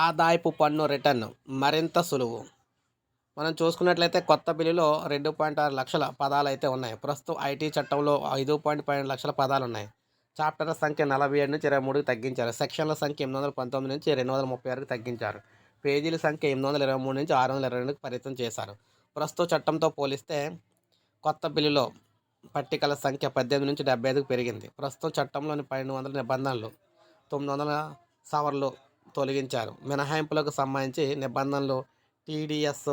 ఆదాయపు పన్ను రిటర్న్ మరింత సులువు. మనం చూసుకున్నట్లయితే కొత్త బిల్లులో రెండు పాయింట్ ఆరు లక్షల పదాలు అయితే ఉన్నాయి. ప్రస్తుతం ఐటీ చట్టంలో ఐదు పాయింట్ పన్నెండు లక్షల పదాలు ఉన్నాయి చాప్టర్ల సంఖ్య నలభై ఏడు నుంచి ఇరవై మూడుకి తగ్గించారు. సెక్షన్ల సంఖ్య ఎనిమిది వందల పంతొమ్మిది నుంచి రెండు వందల ముప్పై ఆరుకి తగ్గించారు. పేజీల సంఖ్య ఎనిమిది వందల ఇరవై మూడు నుంచి ఆరు వందల ఇరవై రెండుకి పరిమితం చేశారు. ప్రస్తుత చట్టంతో పోలిస్తే కొత్త బిల్లులో పట్టికల సంఖ్య పద్దెనిమిది నుంచి డెబ్బై ఐదుకు పెరిగింది. ప్రస్తుతం చట్టంలోని పన్నెండు వందల నిబంధనలు తొమ్మిది వందల సవర్లు తొలగించారు. మినహాయింపులకు సంబంధించి నిబంధనలు టీడీఎస్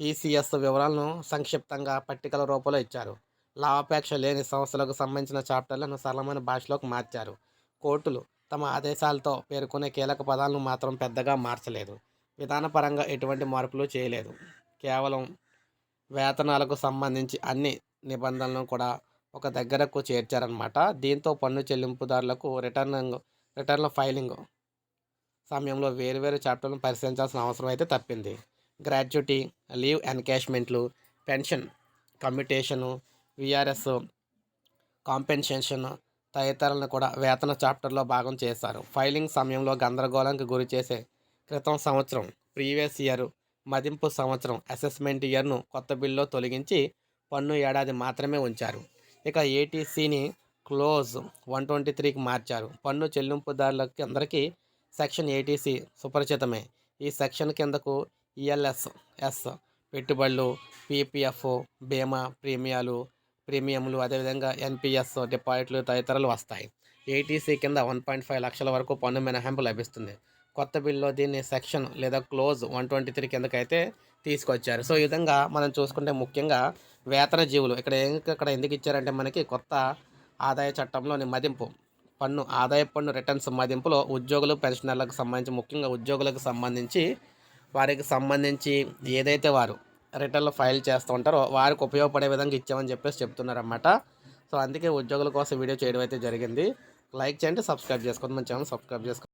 టీసీఎస్ వివరాలను సంక్షిప్తంగా పట్టికల రూపంలో ఇచ్చారు. లాభాపేక్ష లేని సంస్థలకు సంబంధించిన చాప్టర్లను సరళమైన భాషలోకి మార్చారు. కోర్టులు తమ ఆదేశాలతో పేర్కొనే కీలక పదాలను మాత్రం పెద్దగా మార్చలేదు. విధానపరంగా ఎటువంటి మార్పులు చేయలేదు. కేవలం వేతనాలకు సంబంధించి అన్ని నిబంధనలను కూడా ఒక దగ్గరకు చేర్చారనమాట దీంతో పన్ను చెల్లింపుదారులకు రిటర్న్ రిటర్న్ల ఫైలింగ్ సమయంలో వేరువేరు చాప్టర్లను పరిశీలించాల్సిన అవసరం అయితే తప్పింది. గ్రాడ్యుటీ లీవ్ ఎన్కాష్మెంట్లు పెన్షన్ కమ్యూటేషను విఆర్ఎస్ కాంపెన్సేషన్ తదితరాలను కూడా వేతన చాప్టర్లో భాగం చేశారు. ఫైలింగ్ సమయంలో గందరగోళానికి గురి చేసే క్రితం సంవత్సరం ప్రీవియస్ ఇయర్ మదింపు సంవత్సరం అసెస్మెంట్ ఇయర్ను కొత్త బిల్లో తొలగించి పన్ను ఏడాది మాత్రమే ఉంచారు. ఇక ఏటీసీని క్లోజ్ వన్ ట్వంటీ త్రీకి మార్చారు. పన్ను చెల్లింపుదారులకి అందరికీ సెక్షన్ ఏటీసీ సుపరిచితమే. ఈ సెక్షన్ కిందకు ఈఎల్ఎస్ ఎస్ పెట్టుబడులు పీపీఎఫ్ బీమా ప్రీమియాలు ప్రీమియంలు అదేవిధంగా ఎన్పిఎస్ డిపాజిట్లు తదితరాలు వస్తాయి. ఏటీసీ కింద వన్ పాయింట్ ఫైవ్ లక్షల వరకు పన్ను మినహాయింపు లభిస్తుంది. కొత్త బిల్లో దీన్ని సెక్షన్ లేదా క్లోజ్ వన్ ట్వంటీ త్రీ కిందకైతే తీసుకొచ్చారు. సో ఈ విధంగా మనం చూసుకుంటే ముఖ్యంగా వేతన జీవులు ఇక్కడ ఏం ఇక్కడ ఎందుకు ఇచ్చారంటే మనకి కొత్త ఆదాయ చట్టంలోని మదింపు. పన్ను ఆదాయ పన్ను రిటర్న్స్ మదింపులో ఉద్యోగులు పెన్షనర్లకు సంబంధించి ముఖ్యంగా ఉద్యోగులకు సంబంధించి వారికి సంబంధించి ఏదైతే వారు రిటర్న్లు ఫైల్ చేస్తూ ఉంటారో వారికి ఉపయోగపడే విధంగా ఇచ్చామని చెప్పేసి చెప్తున్నారన్నమాట. సో అందుకే ఉద్యోగుల కోసం వీడియో చేయడం అయితే జరిగింది. లైక్ చేయండి సబ్స్క్రైబ్ చేసుకోండి. మన ఛానల్ సబ్స్క్రైబ్ చేసుకోండి.